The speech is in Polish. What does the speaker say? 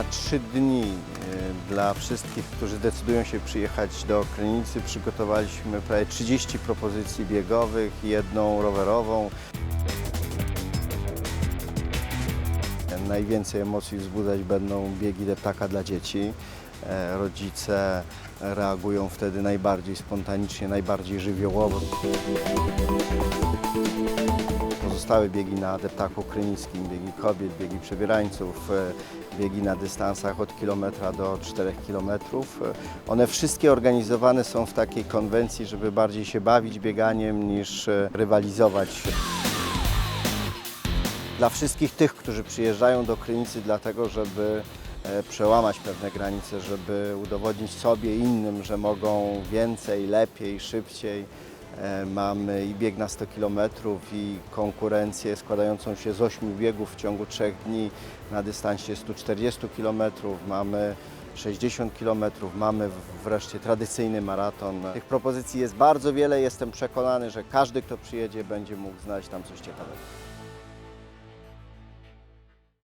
Na trzy dni y, dla wszystkich, którzy decydują się przyjechać do Krynicy, przygotowaliśmy prawie 30 propozycji biegowych, jedną rowerową. Najwięcej emocji wzbudzać będą biegi deptaka dla dzieci. E, Rodzice reagują wtedy najbardziej spontanicznie, najbardziej żywiołowo. Pozostałe biegi na deptaku krynickim, biegi kobiet, biegi przebierańców, e, biegi na dystansach od kilometra do 4 kilometrów. E, One wszystkie organizowane są w takiej konwencji, żeby bardziej się bawić bieganiem niż e, rywalizować. Dla wszystkich tych, którzy przyjeżdżają do Krynicy dlatego, żeby przełamać pewne granice, żeby udowodnić sobie i innym, że mogą więcej, lepiej, szybciej. E, Mamy i bieg na 100 km i konkurencję składającą się z 8 biegów w ciągu 3 dni na dystansie 140 km. Mamy 60 km, mamy wreszcie tradycyjny maraton. Tych propozycji jest bardzo wiele. Jestem przekonany, że każdy, kto przyjedzie, będzie mógł znaleźć tam coś ciekawego.